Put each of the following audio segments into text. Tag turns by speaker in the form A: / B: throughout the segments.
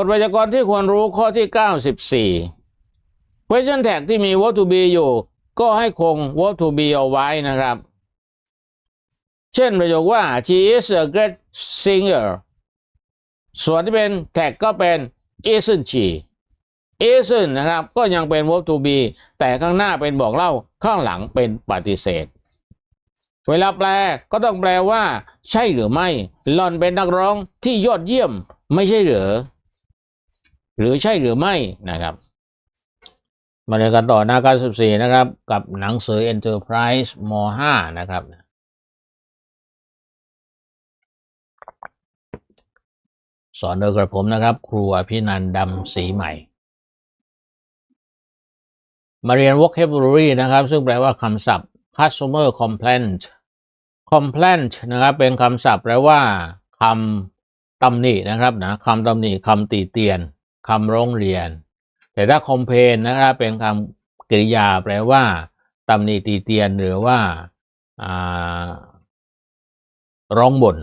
A: กฎไวยากรณ์ที่ควรรู้ข้อที่ 94 question tag ที่มี verb to be อยู่ ก็ให้คง verb to be เอาไว้นะครับ เช่นประโยคว่า she is a great singer ส่วนที่เป็นแท็กก็เป็น isn't she isn't นะครับ ก็ยังเป็น verb to be แต่ข้างหน้าเป็นบอกเล่าข้างหลังเป็นปฏิเสธ เวลาแปลก็ต้องแปลว่า ใช่หรือไม่หล่อนเป็นนักร้องที่ยอดเยี่ยม ไม่ใช่หรือ หรือใช่หรือไม่นะครับ มาเรียนกันต่อหน้า94นะครับ กับหนังสือ Enterprise ม .5 นะครับสอนโดยกระผมนะครับ ครูอภินันดำศรีใหม่ มาเรียน vocabulary นะครับ ซึ่งแปลว่าคำศัพท์ customer complaint complaint นะครับ เป็นคำศัพท์แปลว่าคำตำหนินะครับนะคำตำหนิคำตีเตียน คำร้องเรียน แต่ถ้า complain นะครับเป็นคำกริยาแปลว่าตำหนิตีเตียนหรือว่าร้องบ่น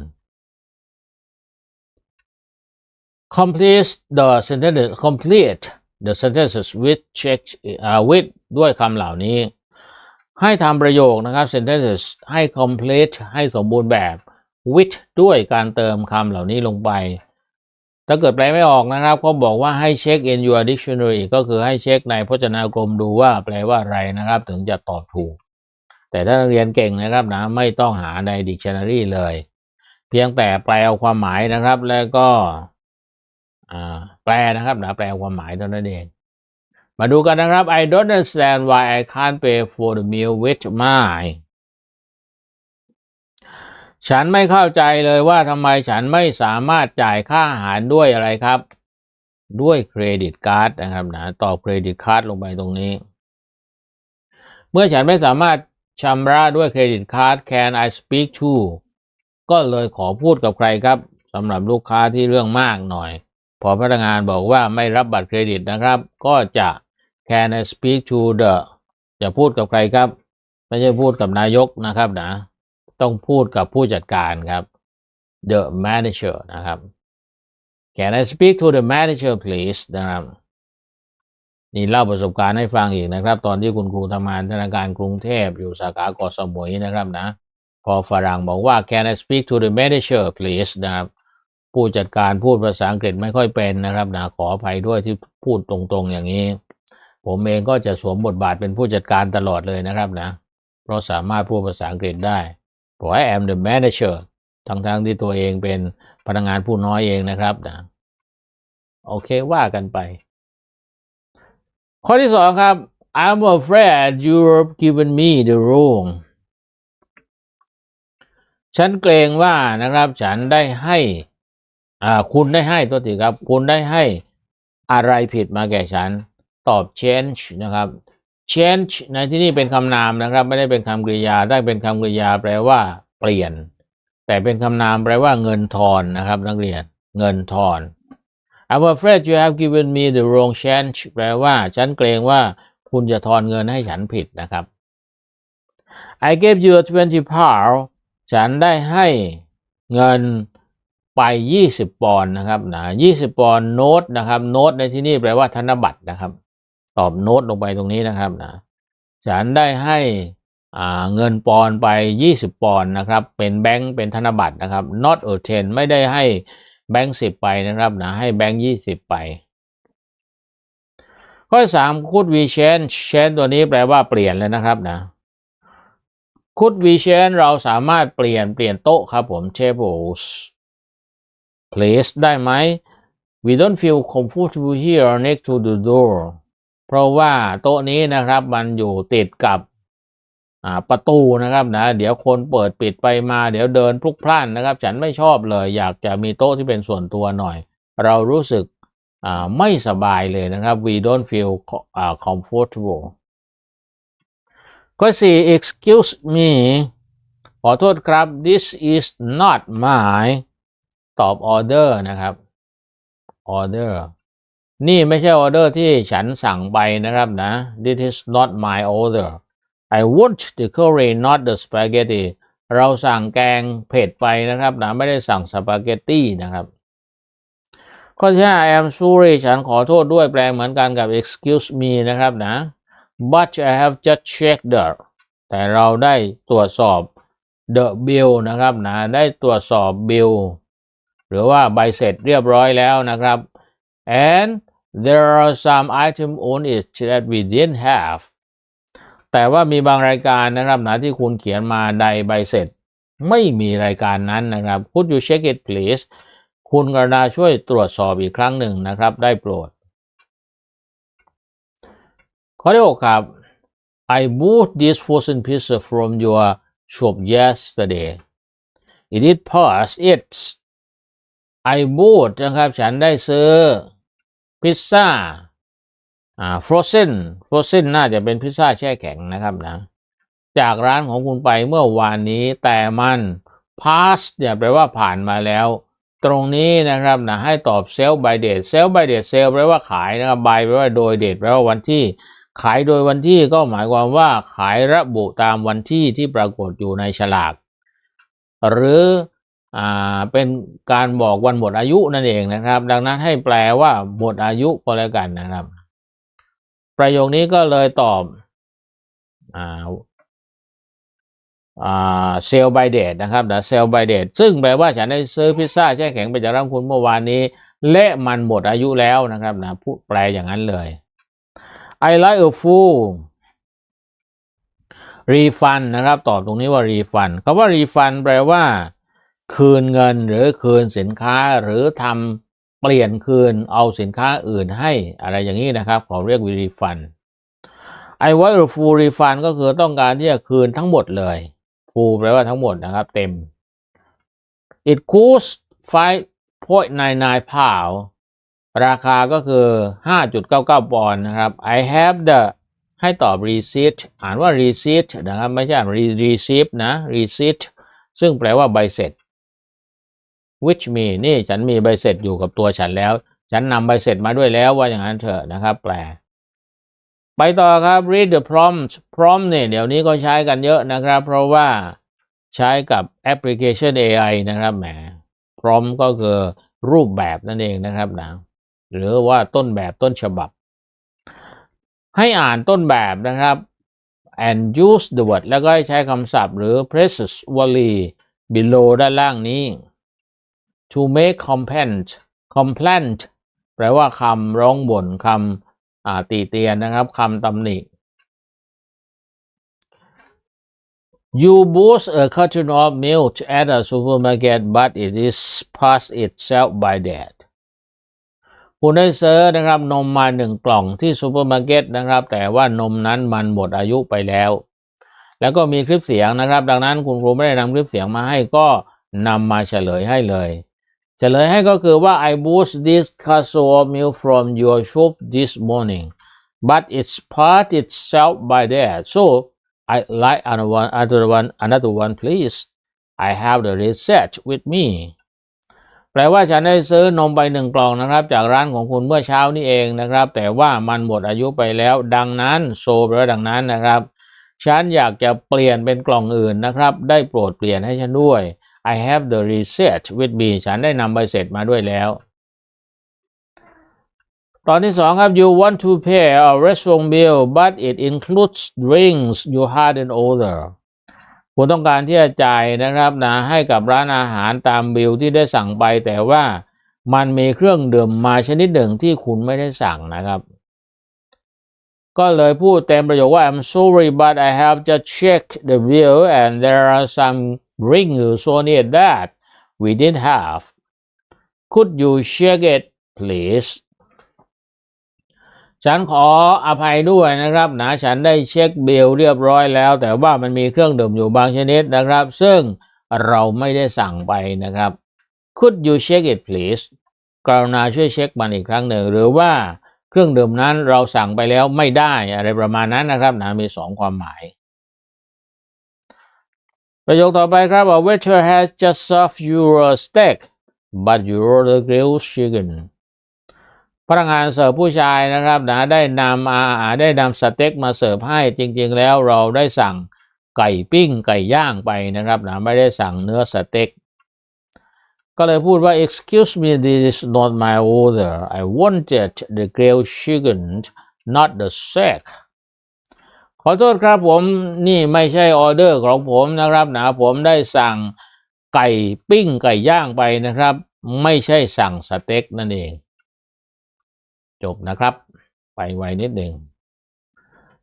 A: complete the sentence complete the sentences with check uh, with ด้วยคำเหล่านี้ ให้ทำประโยคนะครับ sentences ให้ complete ให้สมบูรณ์แบบ with ด้วยการเติมคำเหล่านี้ลงไป ถ้าเกิดแปลไม่ออกนะครับก็บอกว่าให้เช็ค in your dictionary ก็คือให้เช็คในพจนานุกรมดูว่าแปลว่าอะไรนะครับ ถึงจะตอบถูก แต่ถ้านักเรียนเก่งนะครับนะไม่ต้องหาใน dictionary เลย เพียงแต่แปลเอาความหมายนะครับ แล้วก็แปลนะครับนะแปลความหมายเท่านั้นเอง มาดูกันนะครับ I don't understand why I can't pay for the meal with mine ฉันไม่เข้าใจเลยว่าทำไมฉันไม่สามารถจ่ายค่าอาหารด้วยอะไรครับ ด้วยเครดิตการ์ดนะครับนะตอบเครดิตการ์ดลงไปตรงนี้ เมื่อฉันไม่สามารถชำระด้วยเครดิตการ์ด can I speak to ก็เลยขอพูดกับใครครับสำหรับลูกค้าที่เรื่องมากหน่อย พอพนักงานบอกว่าไม่รับบัตรเครดิตนะครับ ก็จะ can I speak to the จะพูดกับใครครับ ไม่ใช่พูดกับนายกนะครับนะ ต้องพูดกับผู้จัดการครับ the manager นะครับ can I speak to the manager please นะครับนี่เล่าประสบการณ์ให้ฟังอีกนะครับ ตอนที่คุณครูทำงานธนาคารกรุงเทพอยู่สาขาเกาะสมุยนะครับนะ พอฝรั่งบอกว่า can I speak to the manager please นะครับผู้จัดการพูดภาษาอังกฤษไม่ค่อยเป็นนะครับนะขออภัยด้วยที่พูดตรงๆอย่างนี้ ผมเองก็จะสวมบทบาทเป็นผู้จัดการตลอดเลยนะครับนะ เพราะสามารถพูดภาษาอังกฤษได้ บอก I am the manager ทั้งๆที่ตัวเองเป็นพนักงานผู้น้อยเองนะครับนะโอเคว่ากันไป ข้อที่สองครับ I'm afraid you've given me the wrong ฉันเกรงว่านะครับ ฉันได้ให้อ่าคุณได้ให้ตัวทีครับ คุณได้ให้อะไรผิดมาแก่ฉัน ตอบ change นะครับ change ในที่นี่เป็นคำนามนะครับ ไม่ได้เป็นคำกริยาได้เป็นคำกริยาแปลว่า เปลี่ยน แต่เป็นคำนามแปลว่าเงินทอนนะครับ นักเรียน เงินทอน I'm afraid you have given me the wrong change แปลว่า ฉันเกรงว่าคุณจะทอนเงินให้ฉันผิดนะครับ I gave you a 20 pound ฉันได้ให้เงินไป 20 ปอนด์นะครับนะ20 ปอนด์โน้ตนะครับ โน้ตในที่นี่แปลว่าธนบัตรนะครับ ตอบโน้ตลงไปตรงนี้นะครับนะฉันได้ให้เงินปอนไป 20 ปอนนะครับ เป็นแบงค์เป็นธนบัตรนะครับ not a ten ไม่ได้ให้แบงค์สิบไปนะครับนะให้แบงค์ยี่สิบไป ข้อสาม could we change change ตัวนี้แปลว่าเปลี่ยนเลยนะครับนะ could we change เราสามารถเปลี่ยนเปลี่ยนโต๊ะครับผม tables place ได้ไหม we don't feel comfortable here next to the door เพราะว่าโต๊ะนี้นะครับ มันอยู่ติดกับประตูนะครับนะ เดี๋ยวคนเปิดปิดไปมา เดี๋ยวเดินพลุกพล่านนะครับ ฉันไม่ชอบเลย อยากจะมีโต๊ะที่เป็นส่วนตัวหน่อย เรารู้สึกไม่สบายเลยนะครับ we don't feel อ่า comfortable ข้อสี่ excuse me ขอโทษครับ this is not my ตอบ order นะครับ order นี่ไม่ใช่ order ที่ฉันสั่งไปนะครับนะ this is not my order I want the curry not the spaghetti เราสั่งแกงเผ็ดไปนะครับนะไม่ได้สั่งสปาเกตตี้นะครับข้อที่5 I am sorry ฉันขอโทษด้วยแปลเหมือนกันกับ excuse me นะครับนะ but I have just checked the แต่เราได้ตรวจสอบ the bill นะครับนะได้ตรวจสอบ bill หรือว่าใบเสร็จเรียบร้อยแล้วนะครับ and there are some item on it that we didn't have แต่ว่ามีบางรายการนะครับนะที่คุณเขียนมาใดใบเสร็จ ไม่มีรายการนั้นนะครับ Could you check it please คุณกรณาช่วยตรวจสอบอีกครั้งหนึ่งนะครับ ได้โปรด ข้อที่6ครับ I bought this frozen pizza from your shop yesterday it is past its I bought นะครับ ฉันได้ซื้อ พิซซ่าอ่า frozen frozen น่าจะเป็นพิซซ่าแช่แข็งนะครับนะ จากร้านของคุณไปเมื่อวานนี้แต่มัน past เนี่ยแปลว่าผ่านมาแล้ว ตรงนี้นะครับนะให้ตอบ sell by date sell by date sell แปลว่าขายนะครับ by แปลว่าโดย date แปลว่าวันที่ ขายโดยวันที่ก็หมายความว่าขายระบุตามวันที่ที่ปรากฏอยู่ในฉลาก หรือ เป็นการบอกวันหมดอายุนั่นเองนะครับ ดังนั้นให้แปลว่าหมดอายุก็แล้วกันนะครับ ประโยคนี้ก็เลยตอบเซลบเดตนะครับนะเซลบเดตซึ่งแปลว่าฉันได้ซื้อพิซซ่าแช่แข็งไปจากร้านคุณเมื่อวานนี้และมันหมดอายุแล้วนะครับนะพูดแปลอย่างนั้นเลย I like a fool refund นะครับ ตอบตรงนี้ว่า refund คำว่า refund แปลว่า คืนเงินหรือคืนสินค้าหรือทำเปลี่ยนคืนเอาสินค้าอื่นให้อะไรอย่างนี้นะครับเขาเรียก refund I want a full refund ก็คือต้องการที่จะคืนทั้งหมดเลย full แปลว่าทั้งหมดนะครับเต็ม it costs 5.99 pound ราคาก็คือ 5.99 ปอนด์นะครับ I have the ให้ตอบ receipt อ่านว่า receipt นะครับ ไม่ใช่อ่าน re- receipt นะ receipt ซึ่งแปลว่าใบเสร็จ which me นี่ฉันมีใบเสร็จอยู่กับตัวฉันแล้ว ฉันนำใบเสร็จมาด้วยแล้วว่าอย่างนั้นเถอะนะครับ แปล ไปต่อครับ read the prompt prompt เนี่ยเดี๋ยวนี้ก็ใช้กันเยอะนะครับ เพราะว่าใช้กับแอปพลิเคชัน AI นะครับแหม prompt ก็คือรูปแบบนั่นเองนะครับนะหรือว่าต้นแบบต้นฉบับ ให้อ่านต้นแบบนะครับ and use the word แล้วก็ใช้คำศัพท์หรือ phrases วลี below ด้านล่างนี้ to make complaint complaint แปลว่าคำร้องบ่นคำตีเตียนนะครับคำตำหนิ You bought a carton of milk at a supermarket but it is past itself by that คุณได้ซื้อนะครับนมมาหนึ่งกล่องที่ซูเปอร์มาร์เก็ตนะครับ แต่ว่านมนั้นมันหมดอายุไปแล้ว แล้วก็มีคลิปเสียงนะครับ ดังนั้นคุณครูไม่ได้นำคลิปเสียงมาให้ก็นำมาเฉลยให้เลย เฉลยให้ก็คือว่า I bought this carton of milk from your shop this morning but it's part itself by that so I like another one another one another one please I have the receipt with me แปลว่าฉันได้ซื้อนมไปหนึ่งกล่องนะครับ จากร้านของคุณเมื่อเช้านี้เองนะครับ แต่ว่ามันหมดอายุไปแล้ว ดังนั้นโซแปลว่าดังนั้นนะครับ ฉันอยากจะเปลี่ยนเป็นกล่องอื่นนะครับ ได้โปรดเปลี่ยนให้ฉันด้วย I have the receipt with me ฉันได้นำใบเสร็จมาด้วยแล้ว ตอนที่สองครับ you want to pay a restaurant bill but it includes drinks you hadn't order คุณต้องการที่จะจ่ายนะครับนะให้กับร้านอาหารตามบิลที่ได้สั่งไป แต่ว่ามันมีเครื่องดื่มมาชนิดหนึ่งที่คุณไม่ได้สั่งนะครับ ก็เลยพูดเต็มประโยคว่า I'm sorry but I have just checked the bill and there are some drinks on it that we didn't have could you check it please ฉันขออภัยด้วยนะครับนะฉันได้เช็คบิลเรียบร้อยแล้ว แต่ว่ามันมีเครื่องดื่มอยู่บางชนิดนะครับ ซึ่งเราไม่ได้สั่งไปนะครับ Could you check it please กรุณาช่วยเช็คมันอีกครั้งหนึ่ง หรือว่าเครื่องดื่มนั้นเราสั่งไปแล้วไม่ได้อะไรประมาณนั้นนะครับนะมีสองความหมาย ประโยคต่อไปครับ A waiter has just served you a steak but you ordered grilled chicken พนักงานเสิร์ฟผู้ชายนะครับนะได้นำอาหารได้นำสเต็กมาเสิร์ฟให้จริงๆ แล้วเราได้สั่งไก่ปิ้งไก่ย่างไปนะครับนะไม่ได้สั่งเนื้อสเต็กก็เลยพูดว่า excuse me this is not my order I wanted the grilled chicken not the steak ขอโทษครับผมนี่ไม่ใช่ออเดอร์ของผมนะครับนะผมได้สั่งไก่ปิ้งไก่ย่างไปนะครับ ไม่ใช่สั่งสเต็กนั่นเอง จบนะครับ ไปไวนิดหนึ่ง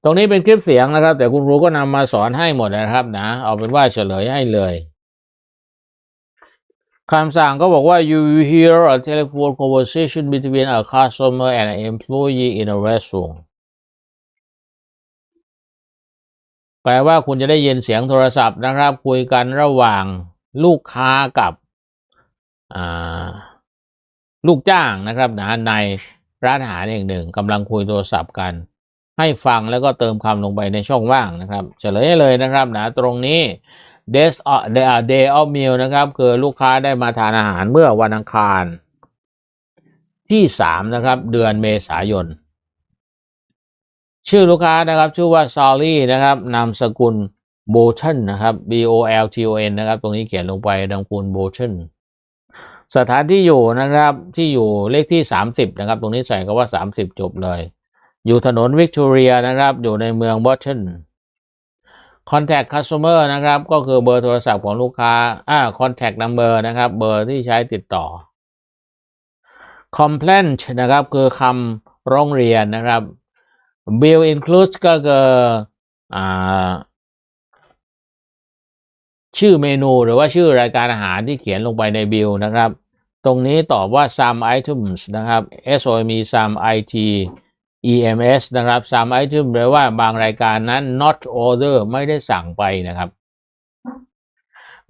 A: ตรงนี้เป็นคลิปเสียงนะครับ แต่คุณครูก็นำมาสอนให้หมดนะครับนะ เอาเป็นว่าเฉลยให้เลยคำสั่งก็บอกว่า you hear a telephone conversation between a customer and an employee in a restaurant แปลว่าคุณจะได้ยินเสียงโทรศัพท์นะครับ คุยกันระหว่างลูกค้ากับลูกจ้างนะครับนะในร้านอาหารแห่งหนึ่งกำลังคุยโทรศัพท์กัน ให้ฟังแล้วก็เติมคำลงไปในช่องว่างนะครับเฉลยเลยนะครับนะตรงนี้ days of day of meal นะครับ คือลูกค้าได้มาทานอาหารเมื่อวันอังคาร ที่สามนะครับ เดือนเมษายน ชื่อลูกค้านะครับ ชื่อว่าซอลลี่นะครับ นามสกุลโบชันนะครับ B O L T O N นะครับ ตรงนี้เขียนลงไปนามสกุลโบชันสถานที่อยู่นะครับที่อยู่เลขที่สามสิบนะครับ ตรงนี้ใส่คำว่าสามสิบจบเลย อยู่ถนนวิกตอเรียนะครับ อยู่ในเมืองบอสตัน contact customer นะครับ ก็คือเบอร์โทรศัพท์ของลูกค้าอ่า contact number นะครับ เบอร์ที่ใช้ติดต่อ complaint นะครับ คือคำร้องเรียนนะครับ bill include ก็คือชื่อเมนูหรือว่าชื่อรายการอาหารที่เขียนลงไปในบิลนะครับ ตรงนี้ตอบว่า some items นะครับ S O M E some I T EMS นะครับ some item แปลว่าบางรายการนั้น not order ไม่ได้สั่งไปนะครับ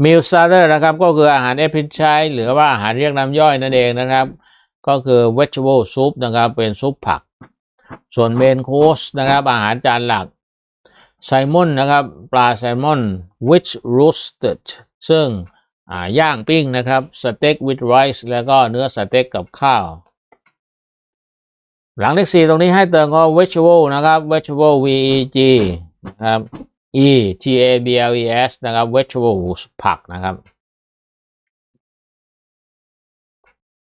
A: meal starter นะครับก็คืออาหาร appetite หรือว่าอาหารเรียกน้ำย่อยนั่นเองนะครับ ก็คือ vegetable soup นะครับเป็นซุปผัก ส่วน main course นะครับอาหารจานหลักไซมอนนะครับปลาไซมอน which roasted ซึ่งย่างปิ้งนะครับ steak with rice แล้วก็เนื้อสเต็กกับข้าว หลังเลขสี่ตรงนี้ให้เติมก็ vegetable นะครับ vegetable v e g นะครับ e t a b l e s นะครับ vegetables ผักนะครับ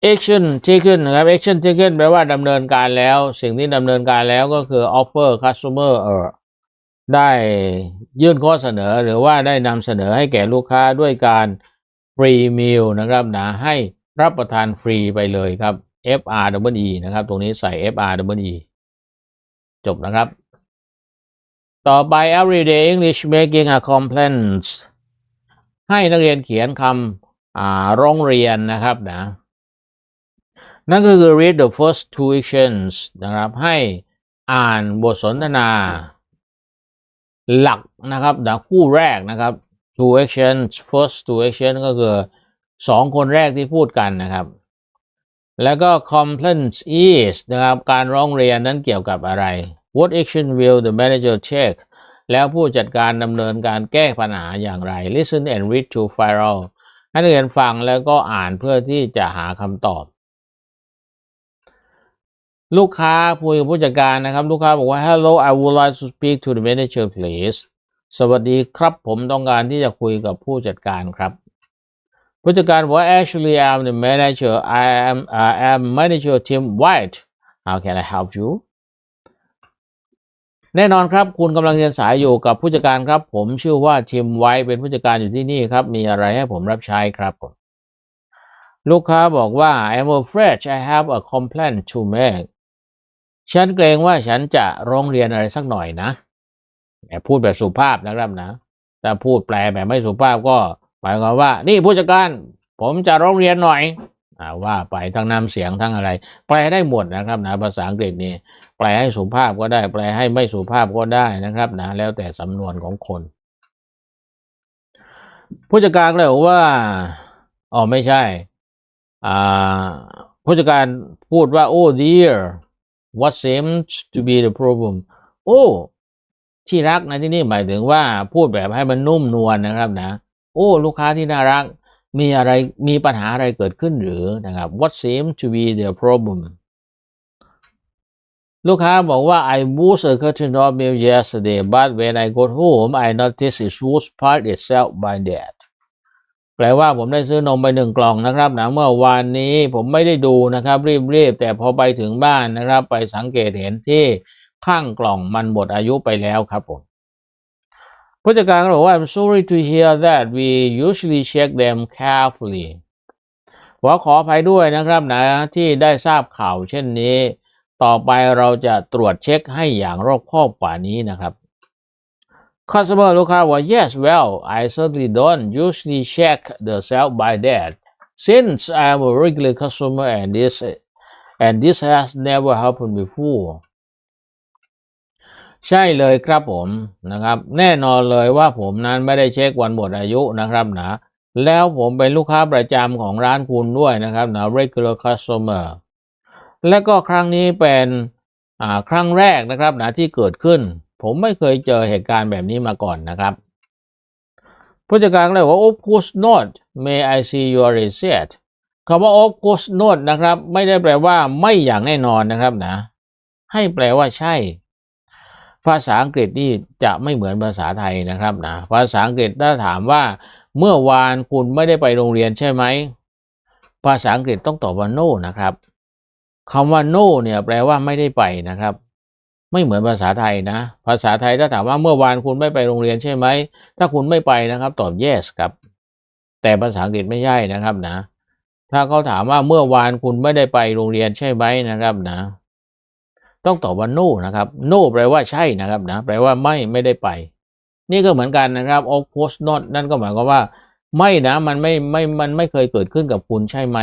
A: action taken นะครับ action taken แปลว่าดำเนินการแล้ว สิ่งที่ดำเนินการแล้วก็คือ offer customer เออได้ยื่นข้อเสนอหรือว่าได้นำเสนอให้แก่ลูกค้าด้วยการ free meal นะครับนะให้รับประทานฟรีไปเลยครับ FR W E นะครับ ตรงนี้ใส่ FR W E จบนะครับ ต่อไป everyday English making a complaint ให้นักเรียนเขียนคำร้องเรียนนะครับนะ นั่นก็คือ read the first two actions นะครับให้อ่านบทสนทนาหลักนะครับนะคู่แรกนะครับ two actions first two actions ก็คือสองคนแรกที่พูดกันนะครับ แล้วก็ complaint is นะครับ การร้องเรียนนั้นเกี่ยวกับอะไร what action will the manager take แล้วผู้จัดการดำเนินการแก้ปัญหาอย่างไร listen and read to file ให้นักเรียนฟังแล้วก็อ่านเพื่อที่จะหาคำตอบ ลูกค้าพูดกับผู้จัดการนะครับ ลูกค้าบอกว่า hello I would like to speak to the manager please สวัสดีครับผมต้องการที่จะคุยกับผู้จัดการครับ ผู้จัดการบอกว่า actually I'm the manager I am I am manager Tim White how can I help you แน่นอนครับ คุณกำลังเรียนสายอยู่กับผู้จัดการครับ ผมชื่อว่าทิมไวท์เป็นผู้จัดการอยู่ที่นี่ครับ มีอะไรให้ผมรับใช้ครับผมลูกค้าบอกว่า I'm afraid I have a complaint to make ฉันเกรงว่าฉันจะร้องเรียนอะไรสักหน่อยนะพูดแบบสุภาพนะครับนะแต่พูดแปลแบบไม่สุภาพก็หมายความว่า นี่ผู้จัดการ ผมจะร้องเรียนหน่อยอว่าไปทั้งน้ำเสียงทั้งอะไร แปลได้หมดนะครับนะภาษาอังกฤษนี่แปลให้สุภาพก็ได้ แปลให้ไม่สุภาพก็ได้นะครับนะแล้วแต่สำนวนของคน ผู้จัดการเลยว่าอ๋อไม่ใช่ อ่าผู้จัดการพูดว่า oh dear what seems to be the problem โอ้ ที่รักในที่นี้หมายถึงว่าพูดแบบให้มันนุ่มนวลนนะครับนะ โอ้ ลูกค้าที่น่ารักมีอะไรมีปัญหาอะไรเกิดขึ้นหรือนะครับ What seems to be the problem ลูกค้าบอกว่า I bought a carton of milk yesterday but when I got home I noticed it was part itself by that แปลว่าผมได้ซื้อนมไปหนึ่งกล่องนะครับนะเมื่อวานนี้ผมไม่ได้ดูนะครับรีบๆแต่พอไปถึงบ้านนะครับ ไปสังเกตเห็นที่ข้างกล่องมันหมดอายุไปแล้วครับผมผู้จัดการบอกว่า I'm sorry to hear that we usually check them carefully ขอขออภัยด้วยนะครับนะที่ได้ทราบข่าวเช่นนี้ ต่อไปเราจะตรวจเช็คให้อย่างรอบคอบกว่านี้นะครับ Customer ลูกค้าว่า yes well I certainly don't usually check the self by that since I'm a regular customer and this and this has never happened before ใช่เลยครับผมนะครับ แน่นอนเลยว่าผมนั้นไม่ได้เช็ควันหมดอายุนะครับนะแล้วผมเป็นลูกค้าประจำของร้านคุณด้วยนะครับนะ regular customer และก็ครั้งนี้เป็นครั้งแรกนะครับนะที่เกิดขึ้น ผมไม่เคยเจอเหตุการณ์แบบนี้มาก่อนนะครับ ผู้จัดการก็เลยบอกว่า of course not may I see your receipt คำว่า of course not นะครับ ไม่ได้แปลว่าไม่อย่างแน่นอนนะครับนะ ให้แปลว่าใช่ ภาษาอังกฤษนี่จะไม่เหมือนภาษาไทยนะครับนะ ภาษาอังกฤษถ้าถามว่า เมื่อวานคุณไม่ได้ไปโรงเรียนใช่ไหม ภาษาอังกฤษต้องตอบว่า no นะครับคำว่า no เนี่ยแปลว่าไม่ได้ไปนะครับ ไม่เหมือนภาษาไทยนะ ภาษาไทยถ้าถามว่าเมื่อวานคุณไม่ไปโรงเรียนใช่ไหม ถ้าคุณไม่ไปนะครับ ตอบ yes ครับ แต่ภาษาอังกฤษไม่ใช่นะครับนะ ถ้าเขาถามว่าเมื่อวานคุณไม่ได้ไปโรงเรียนใช่ไหมนะครับนะ ต้องตอบว่า no นะครับ no แปลว่าใช่นะครับนะ แปลว่าไม่ไม่ได้ไป นี่ก็เหมือนกันนะครับ of course not นั่นก็หมายความว่า ไม่นะมันไม่ไม่ มันไม่เคยเกิดขึ้นกับคุณใช่ไหม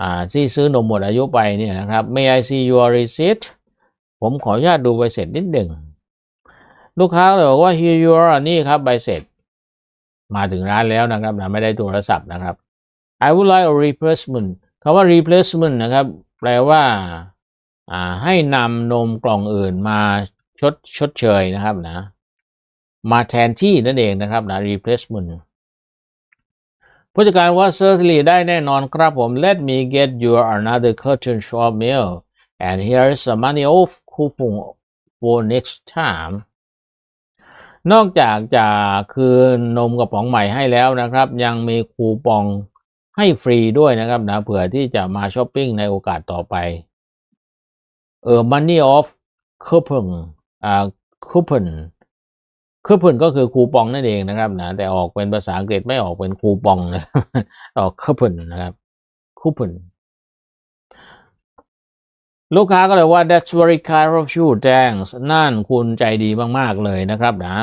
A: อ่าที่ซื้อนมหมดอายุไปเนี่ยนะครับ may I see your receipt ผมขออนุญาตดูใบเสร็จนิดหนึ่งลูกค้าเลยบอกว่า here you are นี่ครับใบเสร็จ มาถึงร้านแล้วนะครับนะไม่ได้โทรศัพท์นะครับ I would like a replacement คำว่า replacement นะครับ แปลว่าให้นำนมกล่องอื่นมาชดชดเชยนะครับนะ มาแทนที่นั่นเองนะครับนะ replacement ผู้จัดการว่า certainly ได้แน่นอนครับผม let me get you another curtain shop meal and here is a money off coupon for next time นอกจากจะคืนนมกระป๋องใหม่ให้แล้วนะครับ ยังมีคูปองให้ฟรีด้วยนะครับนะเผื่อที่จะมาช้อปปิ้งในโอกาสต่อไปเออ money off coupon อ่า coupon คูปองก็คือคูปองนั่นเองนะครับนะแต่ออกเป็นภาษาอังกฤษไม่ออกเป็นคูปองนะออกคูปองนะครับคูปอง ลูกค้าก็เลยว่า that's very kind of you thanks นั่นคุณใจดีมาก ๆ เลยนะครับนะ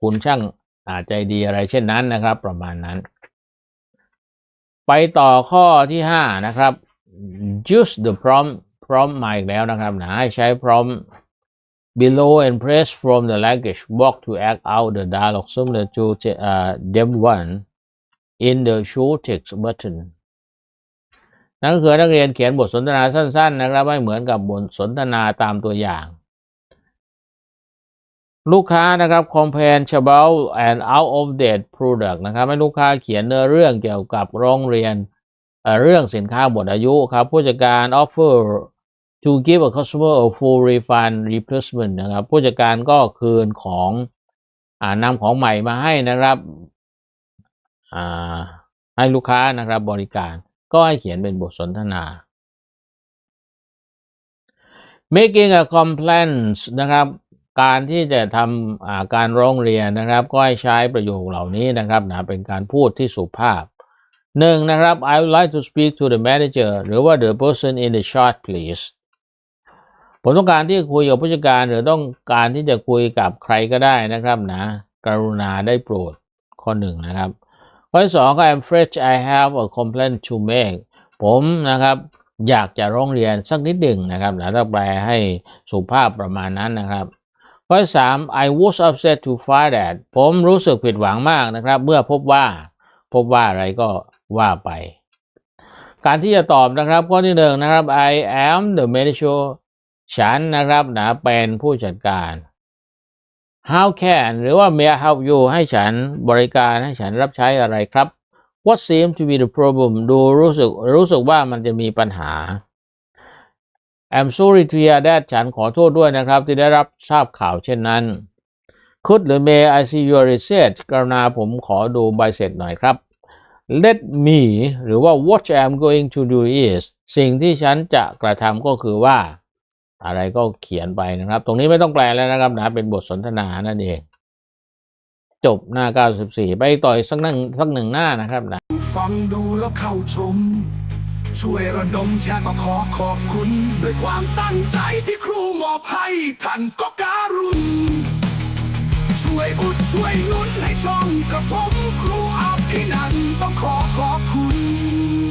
A: คุณช่างอาจใจดีอะไรเช่นนั้นนะครับ ประมาณนั้น ไปต่อข้อที่ห้านะครับ use the prompt prompt มาอีกแล้วนะครับนะให้ใช้ prompt below and press from the language box to act out the dialogue similar to uh, them one in the show text button นั่นก็คือนักเรียนเขียนบทสนทนาสั้น ๆ นะครับไม่เหมือนกับบทสนทนาตามตัวอย่าง ลูกค้านะครับ compare about and out of date product นะครับให้ลูกค้าเขียนเนื้อเรื่องเกี่ยวกับร้องเรียนเรื่องสินค้าหมดอายุครับ ผู้จัดการ offer to give a customer a full refund replacement นะครับ ผู้จัดการก็คืนของอนำของใหม่มาให้นะครับให้ลูกค้านะครับบริการ ก็ให้เขียนเป็นบทสนทนา making a complaint นะครับ การที่จะทำการร้องเรียนนะครับ ก็ให้ใช้ประโยคเหล่านี้นะครับนะเป็นการพูดที่สุภาพหนึ่งนะครับ I would like to speak to the manager หรือว่า the person in the chart please ผมต้องการที่จะคุยกับผู้จัดการ หรือต้องการที่จะคุยกับใครก็ได้นะครับนะ กรุณาได้โปรดข้อหนึ่งนะครับ ข้อที่สองก็ I'm afraid I have a complaint to make ผมนะครับอยากจะร้องเรียนสักนิดหนึ่งนะครับนะถ้าแปลให้สุภาพประมาณนั้นนะครับ ข้อที่สาม I was upset to find that ผมรู้สึกผิดหวังมากนะครับ เมื่อพบว่าพบว่าอะไรก็ว่าไป การที่จะตอบนะครับ ข้อที่หนึ่งนะครับ I am the manager ฉันนะครับนะเป็นผู้จัดการ How can หรือว่า may I help you ให้ฉันบริการให้ฉันรับใช้อะไรครับ What seems to be the problem ดูรู้สึกรู้สึกว่ามันจะมีปัญหา I'm sorry to hear that ฉันขอโทษด้วยนะครับ ที่ได้รับทราบข่าวเช่นนั้น could หรือ may I see your receipt กรุณาผมขอดูใบเสร็จหน่อยครับ let me หรือว่า what I'm going to do is สิ่งที่ฉันจะกระทำก็คือว่า อะไรก็เขียนไปนะครับ ตรงนี้ไม่ต้องแปลแล้วนะครับนะ เป็นบทสนทนานั่นเอง จบหน้า 94 ไปต่อยสักหนึ่งสักหนึ่งหน้านะครับนะ
B: ฟังดูแล้วเข้าชม ช่วยระดมแชร์ก็ขอขอบคุณ ด้วยความตั้งใจที่ครูมอบให้ท่านก็การุณ ช่วยอุดช่วยนุนให้ช่องกระผมครูอาภินันท์ต้องขอขอบคุณ